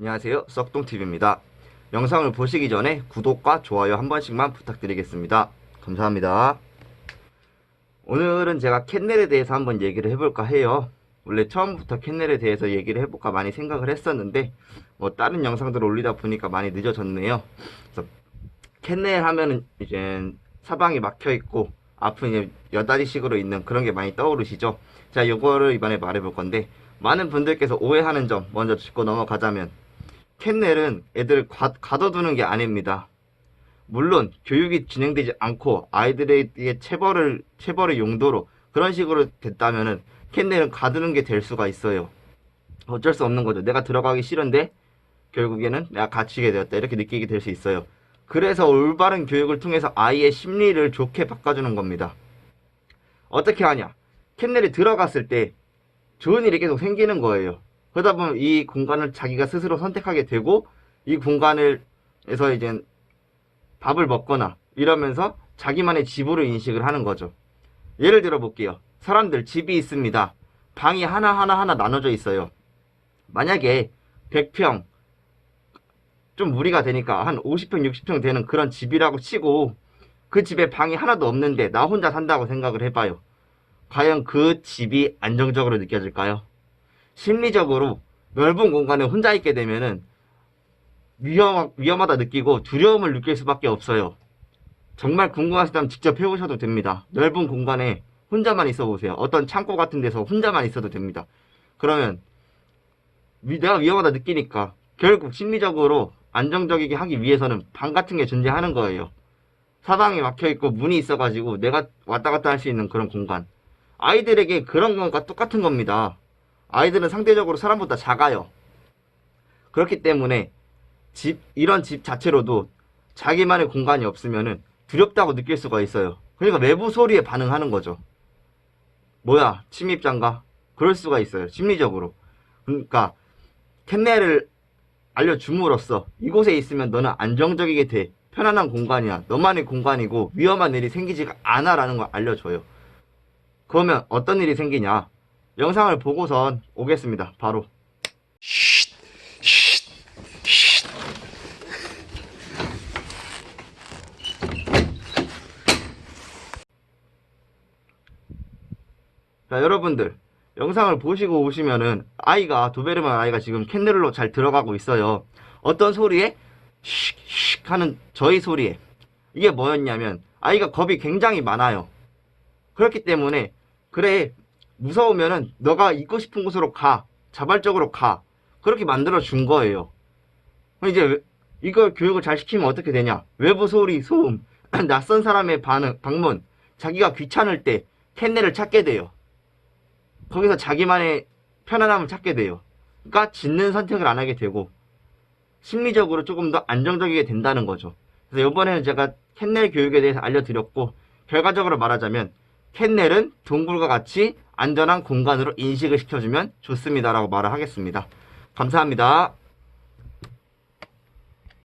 안녕하세요. 썩동TV입니다. 영상을 보시기 전에 구독과 좋아요 한 번씩만 부탁드리겠습니다. 감사합니다. 오늘은 제가 캔넬에 대해서 한번 얘기를 해볼까 해요. 원래 처음부터 캔넬에 대해서 얘기를 해볼까 많이 생각을 했었는데 뭐 다른 영상들을 올리다 보니까 많이 늦어졌네요. 그래서 캔넬 하면은 이제 사방이 막혀 있고 앞은 이제 여다리식으로 있는 그런 게 많이 떠오르시죠? 자, 요거를 이번에 말해볼 건데 많은 분들께서 오해하는 점 먼저 짚고 넘어가자면 캔넬은 애들 가, 가둬두는 게 아닙니다. 물론 교육이 진행되지 않고 아이들에게 체벌을 체벌의 용도로 그런 식으로 됐다면은 캔넬은 가두는 게 될 수가 있어요. 어쩔 수 없는 거죠. 내가 들어가기 싫은데 결국에는 내가 갇히게 되었다 이렇게 느끼게 될 수 있어요. 그래서 올바른 교육을 통해서 아이의 심리를 좋게 바꿔주는 겁니다. 어떻게 하냐? 캔넬이 들어갔을 때 좋은 일이 계속 생기는 거예요. 그러다 보면 이 공간을 자기가 스스로 선택하게 되고 이 공간을에서 이제 밥을 먹거나 이러면서 자기만의 집으로 인식을 하는 거죠. 예를 들어 볼게요. 사람들 집이 있습니다. 방이 하나하나 하나 나눠져 있어요. 만약에 100평 좀 무리가 되니까 한 50평, 60평 되는 그런 집이라고 치고 그 집에 방이 하나도 없는데 나 혼자 산다고 생각을 해봐요. 과연 그 집이 안정적으로 느껴질까요? 심리적으로 넓은 공간에 혼자 있게 되면은 위험, 위험하다 느끼고 두려움을 느낄 수밖에 없어요. 정말 궁금하시다면 직접 해보셔도 됩니다. 넓은 공간에 혼자만 있어 보세요. 어떤 창고 같은 데서 혼자만 있어도 됩니다. 그러면 위- 내가 위험하다 느끼니까 결국 심리적으로 안정적이게 하기 위해서는 방 같은 게 존재하는 거예요. 사방이 막혀 있고 문이 있어가지고 내가 왔다 갔다 할 수 있는 그런 공간. 아이들에게 그런 것과 똑같은 겁니다. 아이들은 상대적으로 사람보다 작아요. 그렇기 때문에 집, 이런 집 자체로도 자기만의 공간이 없으면은 두렵다고 느낄 수가 있어요. 그러니까 외부 소리에 반응하는 거죠. 뭐야, 침입자인가? 그럴 수가 있어요. 심리적으로. 그러니까, 캔넬을 알려줌으로써 이곳에 있으면 너는 안정적이게 돼. 편안한 공간이야. 너만의 공간이고 위험한 일이 생기지가 않아 라는 걸 알려줘요. 그러면 어떤 일이 생기냐? 영상을 보고선 오겠습니다. 바로. 자, 여러분들. 영상을 보시고 오시면은 아이가 도베르만 아이가 지금 캔넬로 잘 들어가고 있어요. 어떤 소리에 슉슉 하는 저희 소리에 이게 뭐였냐면 아이가 겁이 굉장히 많아요. 그렇기 때문에 그래 무서우면은 너가 있고 싶은 곳으로 가 자발적으로 가 그렇게 만들어 준 거예요. 이제 왜- 이걸 교육을 잘 시키면 어떻게 되냐? 외부 소리, 소음, 낯선 사람의 반응, 방문, 자기가 귀찮을 때 캔넬을 찾게 돼요. 거기서 자기만의 편안함을 찾게 돼요. 그러니까 짓는 선택을 안 하게 되고 심리적으로 조금 더 안정적이게 된다는 거죠. 그래서 이번에는 제가 캔넬 교육에 대해서 알려드렸고 결과적으로 말하자면 캔넬은 동굴과 같이 안전한 공간으로 인식을 시켜주면 좋습니다라고 말을 하겠습니다. 감사합니다.